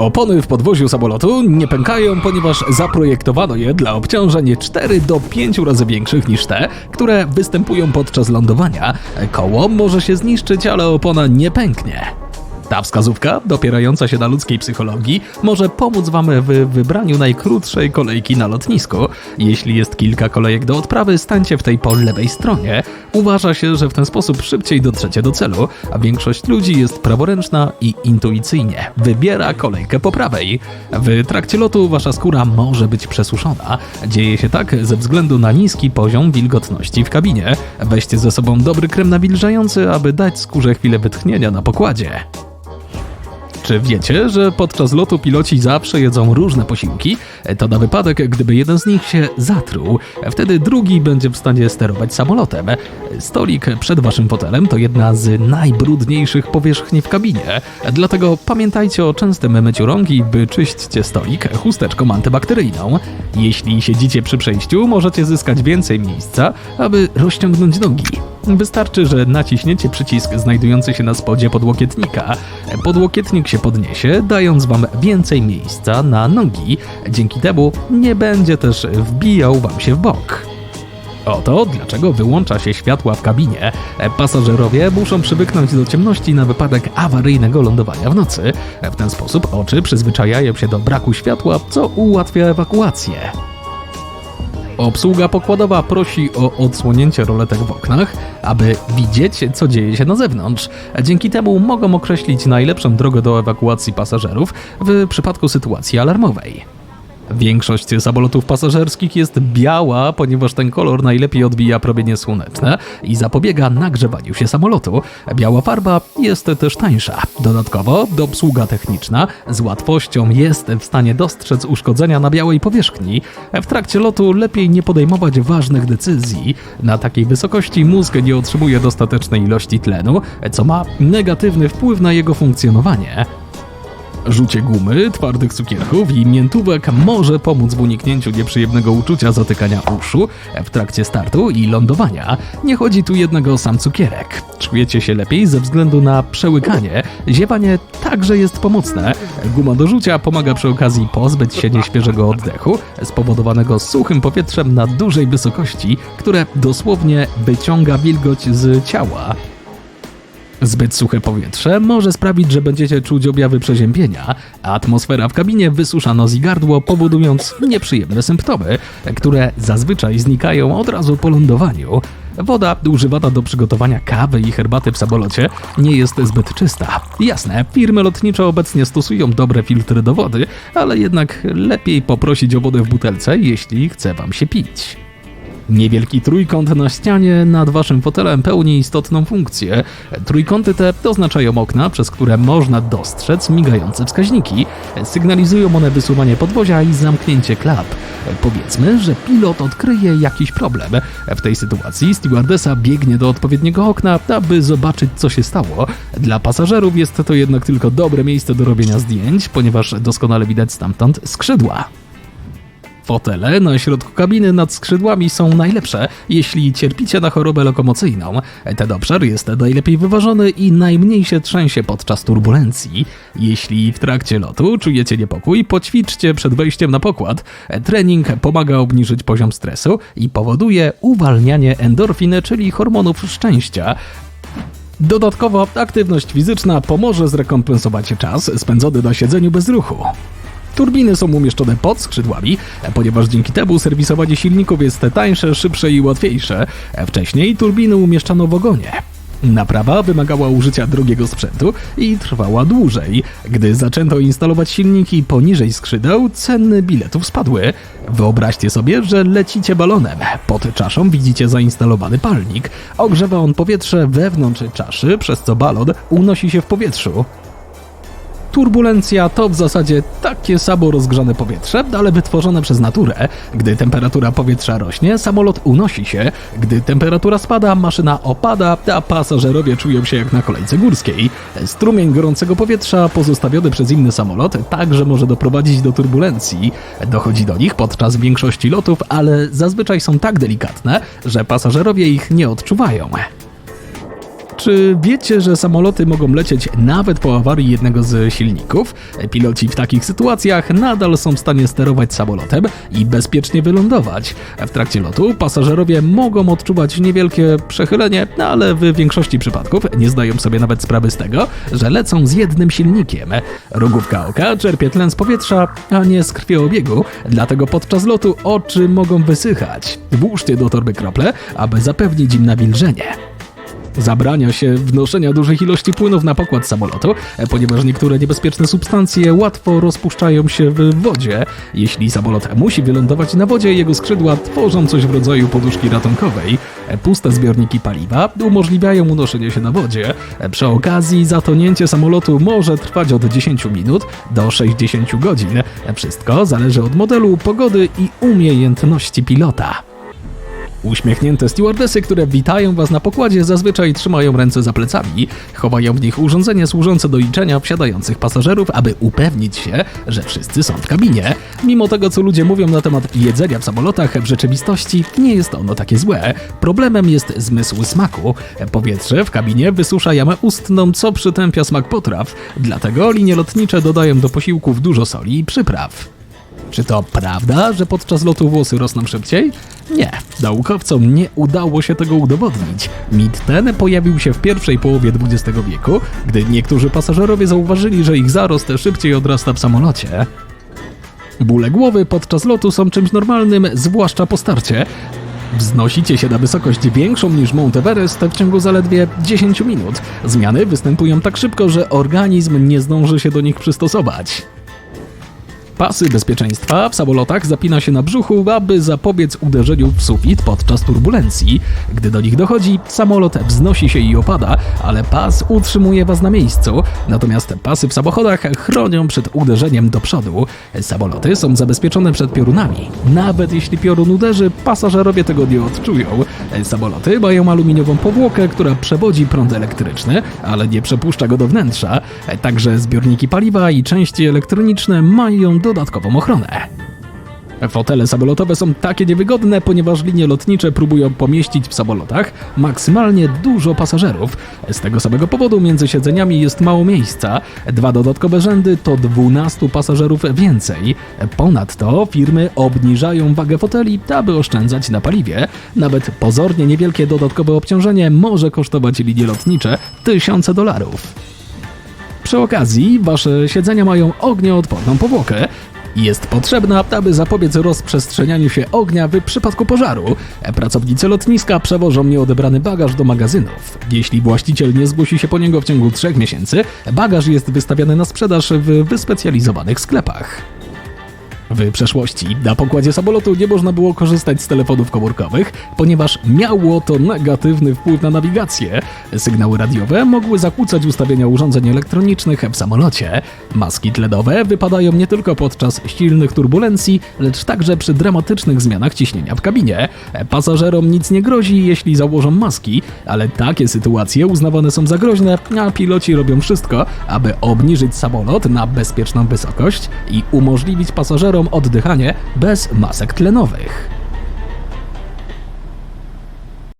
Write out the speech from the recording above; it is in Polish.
Opony w podwoziu samolotu nie pękają, ponieważ zaprojektowano je dla obciążeń 4 do 5 razy większych niż te, które występują podczas lądowania. Koło może się zniszczyć, ale opona nie pęknie. Ta wskazówka, dopierająca się na ludzkiej psychologii, może pomóc Wam w wybraniu najkrótszej kolejki na lotnisku. Jeśli jest kilka kolejek do odprawy, stańcie w tej po lewej stronie. Uważa się, że w ten sposób szybciej dotrzecie do celu, a większość ludzi jest praworęczna i intuicyjnie wybiera kolejkę po prawej. W trakcie lotu Wasza skóra może być przesuszona. Dzieje się tak ze względu na niski poziom wilgotności w kabinie. Weźcie ze sobą dobry krem nawilżający, aby dać skórze chwilę wytchnienia na pokładzie. Czy wiecie, że podczas lotu piloci zawsze jedzą różne posiłki? To na wypadek, gdyby jeden z nich się zatruł. Wtedy drugi będzie w stanie sterować samolotem. Stolik przed waszym fotelem to jedna z najbrudniejszych powierzchni w kabinie. Dlatego pamiętajcie o częstym myciu rąk i by czyśćcie stolik chusteczką antybakteryjną. Jeśli siedzicie przy przejściu, możecie zyskać więcej miejsca, aby rozciągnąć nogi. Wystarczy, że naciśniecie przycisk znajdujący się na spodzie podłokietnika. Podłokietnik się podniesie, dając wam więcej miejsca na nogi. Dzięki temu nie będzie też wbijał wam się w bok. Oto dlaczego wyłącza się światła w kabinie. Pasażerowie muszą przywyknąć do ciemności na wypadek awaryjnego lądowania w nocy. W ten sposób oczy przyzwyczajają się do braku światła, co ułatwia ewakuację. Obsługa pokładowa prosi o odsłonięcie roletek w oknach, aby widzieć, co dzieje się na zewnątrz. Dzięki temu mogą określić najlepszą drogę do ewakuacji pasażerów w przypadku sytuacji alarmowej. Większość samolotów pasażerskich jest biała, ponieważ ten kolor najlepiej odbija promienie słoneczne i zapobiega nagrzewaniu się samolotu. Biała farba jest też tańsza. Dodatkowo obsługa techniczna z łatwością jest w stanie dostrzec uszkodzenia na białej powierzchni. W trakcie lotu lepiej nie podejmować ważnych decyzji. Na takiej wysokości mózg nie otrzymuje dostatecznej ilości tlenu, co ma negatywny wpływ na jego funkcjonowanie. Rzucie gumy, twardych cukierków i miętówek może pomóc w uniknięciu nieprzyjemnego uczucia zatykania uszu w trakcie startu i lądowania. Nie chodzi tu jednak o sam cukierek. Czujecie się lepiej ze względu na przełykanie. Ziewanie także jest pomocne. Guma do rzucia pomaga przy okazji pozbyć się nieświeżego oddechu spowodowanego suchym powietrzem na dużej wysokości, które dosłownie wyciąga wilgoć z ciała. Zbyt suche powietrze może sprawić, że będziecie czuć objawy przeziębienia, a atmosfera w kabinie wysusza nos i gardło, powodując nieprzyjemne symptomy, które zazwyczaj znikają od razu po lądowaniu. Woda używana do przygotowania kawy i herbaty w samolocie nie jest zbyt czysta. Jasne, firmy lotnicze obecnie stosują dobre filtry do wody, ale jednak lepiej poprosić o wodę w butelce, jeśli chce wam się pić. Niewielki trójkąt na ścianie nad waszym fotelem pełni istotną funkcję. Trójkąty te oznaczają okna, przez które można dostrzec migające wskaźniki. Sygnalizują one wysuwanie podwozia i zamknięcie klap. Powiedzmy, że pilot odkryje jakiś problem. W tej sytuacji stewardesa biegnie do odpowiedniego okna, aby zobaczyć, co się stało. Dla pasażerów jest to jednak tylko dobre miejsce do robienia zdjęć, ponieważ doskonale widać stamtąd skrzydła. Fotele na środku kabiny nad skrzydłami są najlepsze, jeśli cierpicie na chorobę lokomocyjną. Ten obszar jest najlepiej wyważony i najmniej się trzęsie podczas turbulencji. Jeśli w trakcie lotu czujecie niepokój, poćwiczcie przed wejściem na pokład. Trening pomaga obniżyć poziom stresu i powoduje uwalnianie endorfiny, czyli hormonów szczęścia. Dodatkowo aktywność fizyczna pomoże zrekompensować czas spędzony na siedzeniu bez ruchu. Turbiny są umieszczone pod skrzydłami, ponieważ dzięki temu serwisowanie silników jest tańsze, szybsze i łatwiejsze. Wcześniej turbiny umieszczano w ogonie. Naprawa wymagała użycia drogiego sprzętu i trwała dłużej. Gdy zaczęto instalować silniki poniżej skrzydeł, ceny biletów spadły. Wyobraźcie sobie, że lecicie balonem. Pod czaszą widzicie zainstalowany palnik. Ogrzewa on powietrze wewnątrz czaszy, przez co balon unosi się w powietrzu. Turbulencja to w zasadzie takie samo rozgrzane powietrze, ale wytworzone przez naturę. Gdy temperatura powietrza rośnie, samolot unosi się. Gdy temperatura spada, maszyna opada, a pasażerowie czują się jak na kolejce górskiej. Strumień gorącego powietrza pozostawiony przez inny samolot także może doprowadzić do turbulencji. Dochodzi do nich podczas większości lotów, ale zazwyczaj są tak delikatne, że pasażerowie ich nie odczuwają. Czy wiecie, że samoloty mogą lecieć nawet po awarii jednego z silników? Piloci w takich sytuacjach nadal są w stanie sterować samolotem i bezpiecznie wylądować. W trakcie lotu pasażerowie mogą odczuwać niewielkie przechylenie, no ale w większości przypadków nie zdają sobie nawet sprawy z tego, że lecą z jednym silnikiem. Rogówka oka czerpie tlen z powietrza, a nie z krwiobiegu, dlatego podczas lotu oczy mogą wysychać. Włóżcie do torby krople, aby zapewnić im nawilżenie. Zabrania się wnoszenia dużych ilości płynów na pokład samolotu, e, ponieważ niektóre niebezpieczne substancje łatwo rozpuszczają się w wodzie. Jeśli samolot musi wylądować na wodzie, jego skrzydła tworzą coś w rodzaju poduszki ratunkowej. E, Puste zbiorniki paliwa umożliwiają unoszenie się na wodzie. E, Przy okazji zatonięcie samolotu może trwać od 10 minut do 60 godzin. Wszystko zależy od modelu, pogody i umiejętności pilota. Uśmiechnięte stewardesy, które witają Was na pokładzie, zazwyczaj trzymają ręce za plecami, chowają w nich urządzenie służące do liczenia wsiadających pasażerów, aby upewnić się, że wszyscy są w kabinie. Mimo tego, co ludzie mówią na temat jedzenia w samolotach, w rzeczywistości nie jest ono takie złe. Problemem jest zmysł smaku. Powietrze w kabinie wysusza jamę ustną, co przytępia smak potraw, dlatego linie lotnicze dodają do posiłków dużo soli i przypraw. Czy to prawda, że podczas lotu włosy rosną szybciej? Nie, naukowcom nie udało się tego udowodnić. Mit ten pojawił się w pierwszej połowie XX wieku, gdy niektórzy pasażerowie zauważyli, że ich zarost szybciej odrasta w samolocie. Bóle głowy podczas lotu są czymś normalnym, zwłaszcza po starcie. Wznosicie się na wysokość większą niż Mount Everest w ciągu zaledwie 10 minut. Zmiany występują tak szybko, że organizm nie zdąży się do nich przystosować. Pasy bezpieczeństwa w samolotach zapina się na brzuchu, aby zapobiec uderzeniu w sufit podczas turbulencji. Gdy do nich dochodzi, samolot wznosi się i opada, ale pas utrzymuje was na miejscu. Natomiast pasy w samochodach chronią przed uderzeniem do przodu. Samoloty są zabezpieczone przed piorunami. Nawet jeśli piorun uderzy, pasażerowie tego nie odczują. Samoloty mają aluminiową powłokę, która przewodzi prąd elektryczny, ale nie przepuszcza go do wnętrza. Także zbiorniki paliwa i części elektroniczne mają dodatkową ochronę. Fotele samolotowe są takie niewygodne, ponieważ linie lotnicze próbują pomieścić w samolotach maksymalnie dużo pasażerów. Z tego samego powodu między siedzeniami jest mało miejsca. Dwa dodatkowe rzędy to 12 pasażerów więcej. Ponadto firmy obniżają wagę foteli, aby oszczędzać na paliwie. Nawet pozornie niewielkie dodatkowe obciążenie może kosztować linie lotnicze tysiące dolarów. Przy okazji, wasze siedzenia mają ognioodporną powłokę. Jest potrzebna, aby zapobiec rozprzestrzenianiu się ognia w przypadku pożaru. Pracownicy lotniska przewożą nieodebrany bagaż do magazynów. Jeśli właściciel nie zgłosi się po niego w ciągu trzech miesięcy, bagaż jest wystawiany na sprzedaż w wyspecjalizowanych sklepach. W przeszłości na pokładzie samolotu nie można było korzystać z telefonów komórkowych, ponieważ miało to negatywny wpływ na nawigację. Sygnały radiowe mogły zakłócać ustawienia urządzeń elektronicznych w samolocie. Maski tlenowe wypadają nie tylko podczas silnych turbulencji, lecz także przy dramatycznych zmianach ciśnienia w kabinie. Pasażerom nic nie grozi, jeśli założą maski, ale takie sytuacje uznawane są za groźne, a piloci robią wszystko, aby obniżyć samolot na bezpieczną wysokość i umożliwić pasażerom oddychanie bez masek tlenowych.